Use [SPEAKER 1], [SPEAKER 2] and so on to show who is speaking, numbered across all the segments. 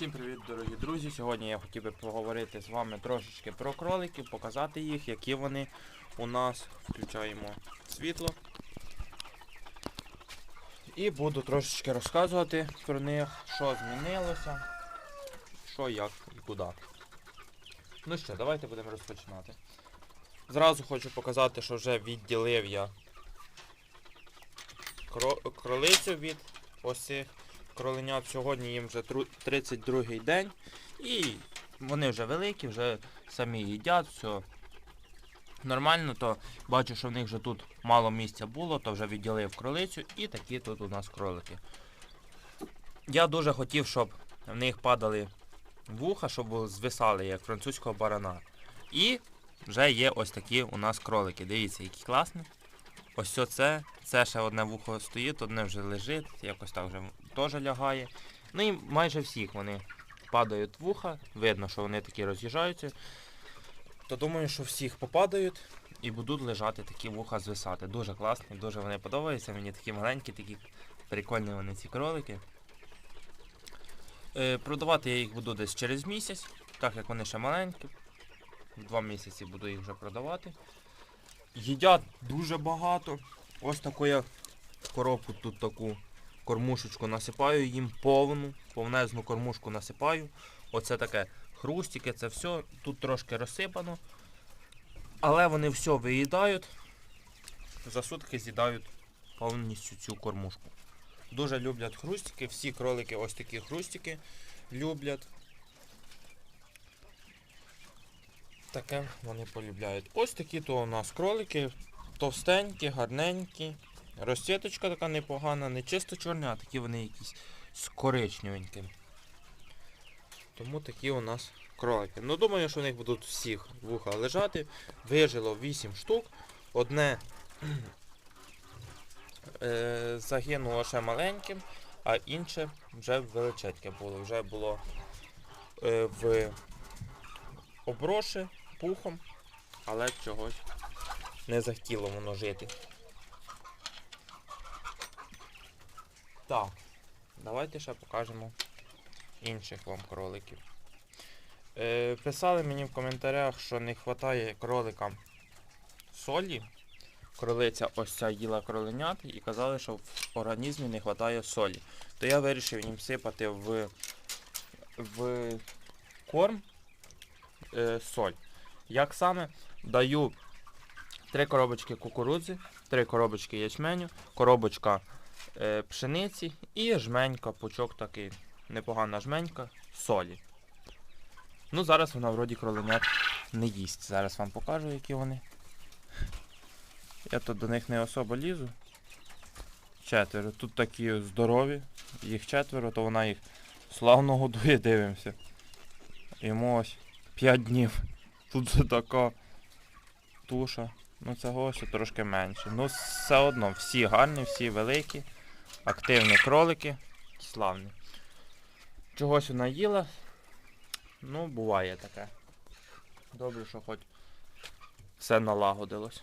[SPEAKER 1] Всім привіт, дорогі друзі! Сьогодні я хотів би поговорити з вами трошечки про кроликів, показати їх, які вони у нас. Включаємо світло. І буду трошечки розказувати про них, що змінилося, що, як і куди. Ну що, давайте будемо розпочинати. Зразу хочу показати, що вже відділив я кролицю від ось цих кроленят. Сьогодні їм вже 32-й день. І вони вже великі, вже самі їдять, все нормально, то бачу, що в них вже тут мало місця було, то вже відділив кролицю і такі тут у нас кролики. Я дуже хотів, щоб в них падали вуха, щоб звисали, як французького барана. І вже є ось такі у нас кролики. Дивіться, які класні. Ось це, це ще одне вухо стоїть, одне вже лежить, якось так вже теж лягає. Ну і майже всіх вони падають вуха, видно, що вони такі роз'їжджаються. То думаю, що всіх попадають і будуть лежати такі вуха звисати. Дуже класні, дуже вони подобаються. Мені такі маленькі, такі прикольні вони ці кролики. Е, продавати я їх буду десь через місяць, так як вони ще маленькі. Два місяці буду їх вже продавати. Їдять дуже багато. Ось таку я коробку тут таку кормушечку насипаю їм повну, повнезну кормушку насипаю. Оце таке хрустики, це все. Тут трошки розсипано. Але вони все виїдають. За сутки з'їдають повністю цю кормушку. Дуже люблять хрустики, всі кролики ось такі хрустики люблять. Таке вони полюбляють. Ось такі то у нас кролики, товстенькі, гарненькі. Розсіточка така непогана, не чисто чорні, а такі вони якісь з коричневеньким. Тому такі у нас кролики. Ну думаю, що в них будуть всіх вуха лежати. Вижило 8 штук. Одне е, загинуло ще маленьким, а інше вже величеньке було. Вже було е, в оброші пухом, але чогось не захотіло воно жити. Так, давайте ще покажемо інших вам кроликів. Е, писали мені в коментарях, що не вистачає кроликам солі. Кролиця ось ця їла кроленят і казали, що в організмі не вистачає солі. То я вирішив їм сипати в, в корм е, соль. Як саме даю 3 коробочки кукурудзи, 3 коробочки ячменю, коробочка пшениці і жменька, пучок такий, непогана жменька, солі. Ну, зараз вона вроді кроленят не їсть. Зараз вам покажу, які вони. Я тут до них не особо лізу. Четверо. Тут такі здорові, їх четверо, то вона їх славно годує, дивимося. Йому ось 5 днів. Тут же така туша. Ну цього ще трошки менше. Ну все одно всі гарні, всі великі, активні кролики, славні. Чогось вона їла. Ну, буває таке. Добре, що хоч все налагодилось.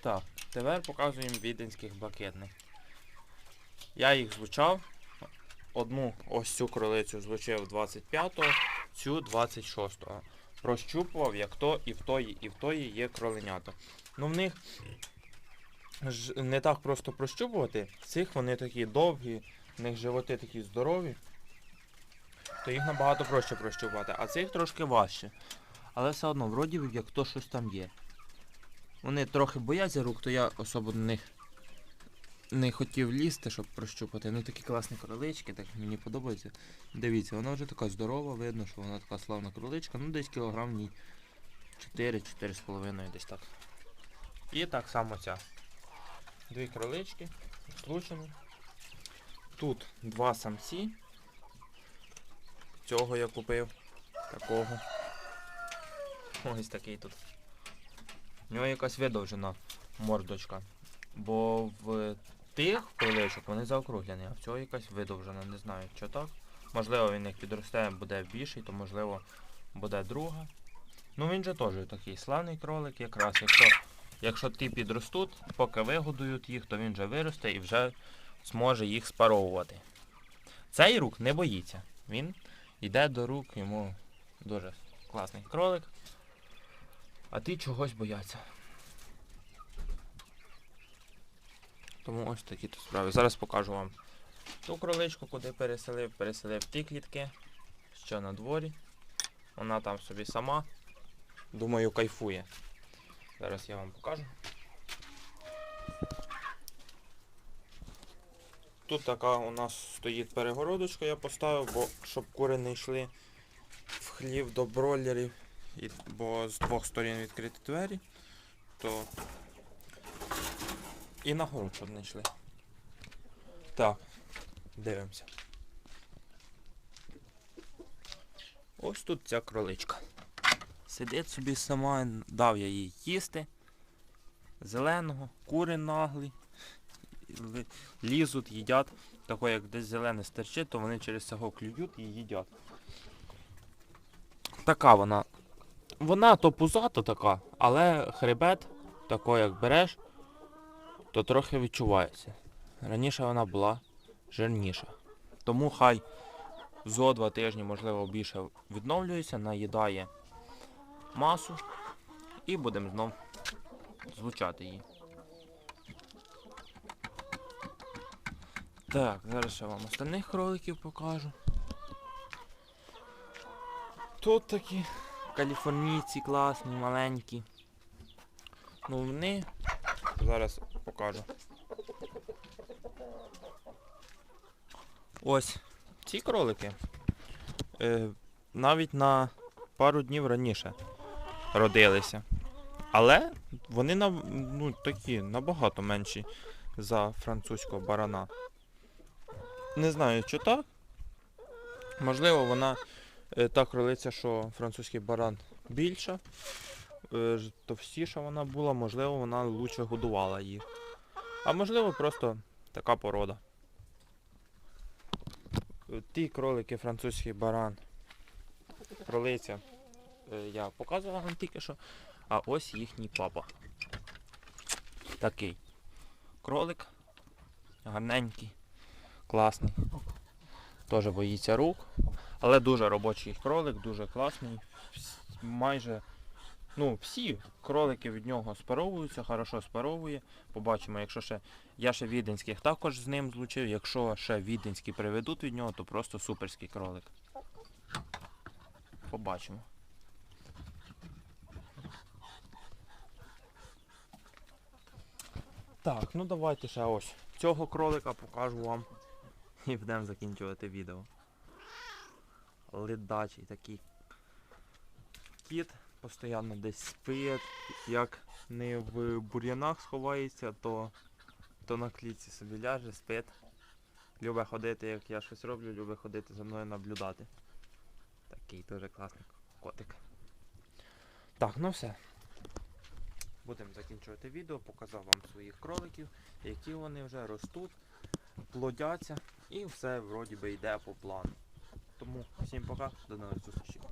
[SPEAKER 1] Так, тепер показуємо віденських блакитних. Я їх звучав. Одну ось цю кролицю звучив 25-го, цю 26-го. Прощупував, як то і в тої, і в тої є кроленята. Ну в них ж не так просто прощупувати. В цих вони такі довгі, в них животи такі здорові. То їх набагато проще прощупувати, а цих трошки важче. Але все одно, вроді як то щось там є. Вони трохи бояться рук, то я особо до них не хотів лізти, щоб прощупати. Ну такі класні кролички, так мені подобається. Дивіться, вона вже така здорова, видно, що вона така славна кроличка, ну десь кілограм ній 4-4,5 десь так. І так само ця. Дві кролички, случені. Тут два самці. Цього я купив. Такого. Ось такий тут. У нього якась видовжена мордочка. Бо в тих кроличок вони заокруглені, а в цього якась видовжена, не знаю, що так. Можливо, він як підросте, буде більший, то можливо буде друга. Ну він же теж такий славний кролик, якраз якщо, якщо ті підростуть, поки вигодують їх, то він вже виросте і вже зможе їх спаровувати. Цей рук не боїться. Він йде до рук, йому дуже класний кролик. А ти чогось бояться. Тому ось такі тут справи. Зараз покажу вам ту кроличку, куди переселив. Переселив ті клітки, що на дворі. Вона там собі сама. Думаю, кайфує. Зараз я вам покажу. Тут така у нас стоїть перегородочка, я поставив, бо щоб кури не йшли в хлів до бройлерів, бо з двох сторін відкриті двері, то і на город, щоб йшли. Так, дивимося. Ось тут ця кроличка. Сидить собі сама, дав я їй їсти. Зеленого, кури наглі. Лізуть, їдять. Тако як десь зелене стерчить, то вони через цього клюють і їдять. Така вона. Вона то пузата така, але хребет, тако як береш, то трохи відчувається. Раніше вона була жирніша. Тому хай зо два тижні, можливо, більше відновлюється, наїдає масу і будемо знов злучати її. Так, зараз я вам остальних кроликів покажу. Тут такі каліфорнійці класні, маленькі. Ну вони. Зараз покажу. Ось ці кролики. Е, навіть на пару днів раніше родилися. Але вони на, ну, такі набагато менші за французького барана. Не знаю, чи так. Можливо, вона е, та кролиця, що французький баран більша, е, товстіша вона була, можливо, вона лучше годувала їх. А можливо, просто така порода. Ті кролики, французький баран, кролиця, е, я показував вам тільки що. А ось їхній папа. Такий. Кролик. Гарненький. Класний. Теж боїться рук. Але дуже робочий кролик, дуже класний. Майже. Ну, всі кролики від нього спаровуються, хорошо спаровує. Побачимо, якщо ще. Я ще віденських також з ним злучив. Якщо ще віденські приведуть від нього, то просто суперський кролик. Побачимо. Так, ну давайте ще ось цього кролика покажу вам. І будемо закінчувати відео. Ледачий такий кіт, постійно десь спить, як не в бур'янах сховається, то, то на клітці собі ляже, спить. Любить ходити, як я щось роблю, любить ходити за мною наблюдати. Такий дуже класний котик. Так, ну все. Будемо закінчувати відео, показав вам своїх кроликів, які вони вже ростуть, плодяться і все вроді би йде по плану. Тому всім пока, до нових зустрічей.